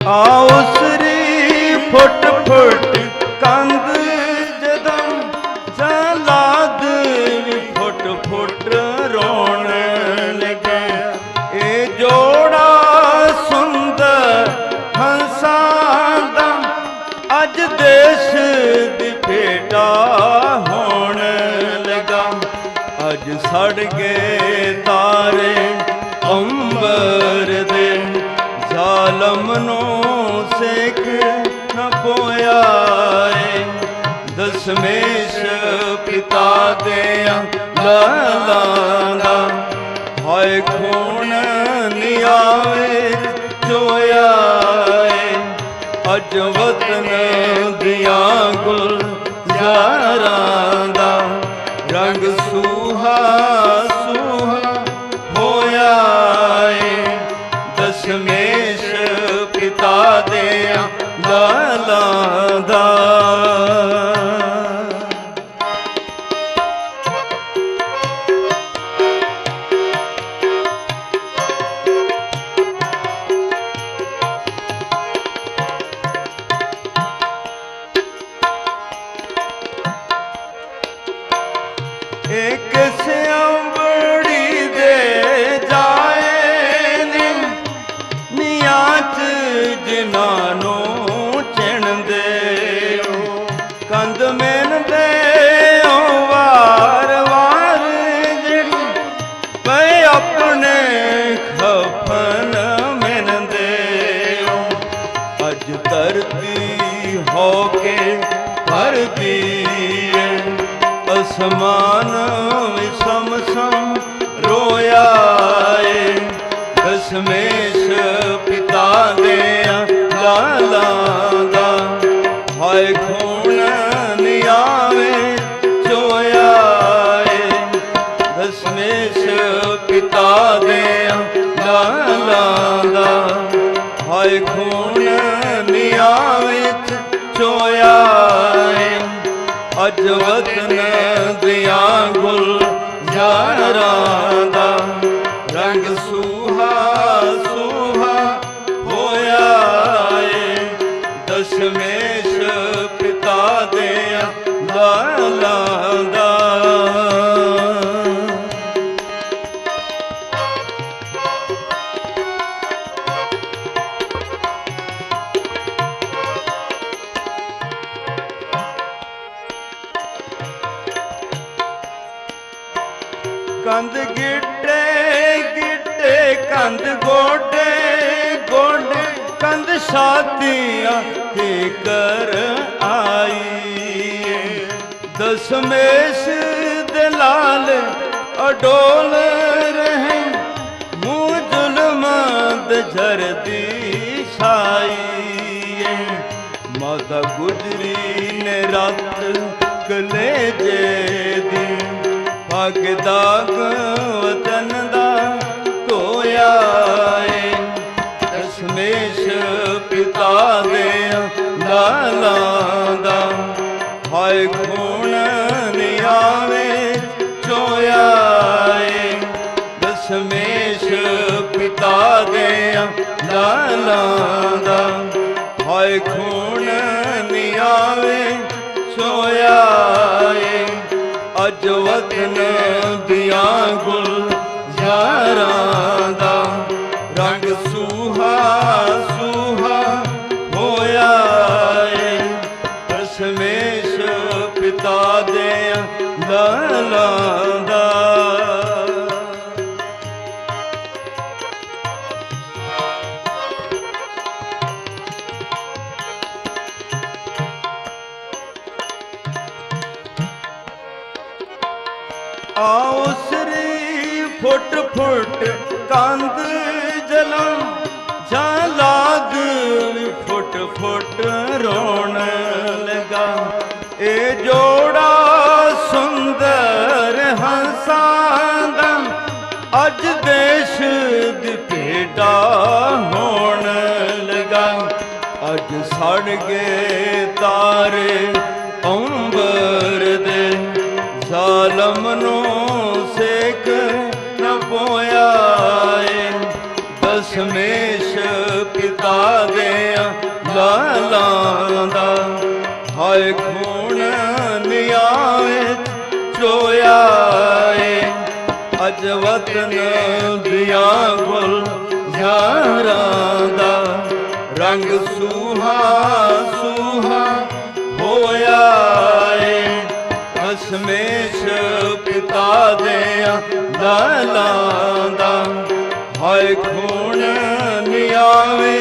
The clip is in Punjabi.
ਆਉਸਰੀ ਫੁੱਟ ਫੁੱਟ ਕੰਦ ਜਦਮ ਜਲਾਦ ਵੀ ਫੁੱਟ ਫੁੱਟ ਰੋਣ ਲੱਗਿਆ ਇਹ ਜੋੜਾ ਸੁੰਦਰ ਹੰਸਾਂ ਦਾ, ਅੱਜ ਦੇਸ਼ ਦੀ ਭੇਟਾ ਹੋਣ ਲਗਾ। ਅੱਜ ਸੜ ਗਏ ਤਾਰੇ ਜ਼ਾਲਮ ਨੂੰ ਨ ਪੋਇਆ ਦਸਮੇਸ਼ ਪਿਤਾ ਦੇ ਲਾਲਾਂ ਹਾਏ ਖੂਨ ਨਿਆਵੇ ਚੋਇਆ ਏ। ਅੱਜ ਵਤਨ ਦੀਆਂ ਗੁਲ ਯਾਰਾਂ ਜਿਨ੍ਹਾਂ ਨੂੰ ਚਿਣਦੇ ਹੋ ਕੰਦ ਮਿਲਦੇ ਹੋ ਵਾਰ ਵਾਰ ਜਿਹੜੀ ਪਏ ਆਪਣੇ ਖਫਨ ਮਿਲਦੇ ਹੋ ਅੱਜ ਧਰਤੀ ਹੋ ਕੇ ਭਰਦੀ ਏ, ਅਸਮਾਨ ਲਾਲਾਂ ਦਾ ਹਾਏ ਖੂਨ ਨਿਆਵੇ ਚੋਇਆ ਦਸਮੇਸ਼ ਪਿਤਾ ਦੇ ਲਾਲਾਂ ਦਾ। ਹਾਏ ਖੂਨ ਨਿਆਂ ਵਿੱਚ ਚੋਇਆ ਏ ਵਤਨ ਦੀਆਂ ਗੁਲ ਯਾਰਾਂ ਕੰਧ ਗਿੱਟੇ ਗਿੱਟੇ, ਕੰਧ ਗੋਡੇ ਗੋਡੇ ਕੰਧ ਛਾਤੀਆਂ ਤੇ ਕਰ ਆਈ ਦਸਮੇਸ਼ ਦੇ ਲਾਲ ਅਡੋਲ ਰਹੇ, ਮੂੰਹ ਜ਼ੁਲਮਾਂ ਦੇ ਝਰਦੀ ਛਾਈ ਏ। ਮਾਤਾ ਗੁਜਰੀ ਨੇ ਰਾਤ ਕਲੇਜੇ ਦੀ ਪੱਗ ਵਤਨ ਦਾ ਧੋਇਆ ਏ। ਦਸ਼ਮੇਸ਼ ਪਿਤਾ ਦੇ ਲਾਲਾਂ ਦਾ ਹਾਏ ਖੂਨ ਨਿਆਵੇ ਚੋਇਆ ਏ। ਦਸ਼ਮੇਸ਼ ਪਿਤਾ ਦੇ ਲਾਲਾਂ ਦਾ ਹਾਏ ਖੂਨ ਨਿਆਵੇ ਸੋਇਆ ਅੱਜ ਵਤਨ ਗੁਲ ਯਾਰਾਂ ਦਾ। ਰੰਗ ਸੂਹਾ ਸੂਹਾ ਹੋਇਆ ਏ। ਦਸ਼ਮੇਸ਼ ਪਿਤਾ ਦੇ ਲਾਲਾਂ ਫੁੱਟ ਫੁੱਟ ਕੰਦ ਜਲਮ ਜਾਂ ਲਾਗ ਫੁੱਟ ਫੁੱਟ ਰੋਣ ਲਗਾ। ਇਹ ਜੋੜਾ ਸੁੰਦਰ ਹੰਸਾਂ ਦਾ ਅੱਜ ਦੇਸ਼ ਦੀ ਭੇਟਾ ਹੋਣ ਲਗਾ। ਅੱਜ ਸੜ ਗਏ ਤਾਰੇ ਅੰਬਰ ਦੇ ਜ਼ਾਲਮ ਨੂੰ ਸੇਕ ਪੋਇਆ ਏ। ਦਸ਼ਮੇਸ਼ ਪਿਤਾ ਦੇ ਲਾਲਾਂ ਦਾ। ਹਾਏ ਖੂਨ ਨਿਆਏ ਚੋਇਆ ਏ। ਅਜ ਵਤਨ ਦੀਆਂ ਗੁਲ ਯਾਰਾਂ ਦਾ। ਰੰਗ ਸੂਹਾ ਸੂਹਾ ਹੋਇਆ ਏ। ਦਸਮੇਸ਼ ਪਿਤਾ ਦੇ ਲਾਲਾਂ ਦਾ। ਹਾਏ ਖੂਨ ਨਿਆਵੇ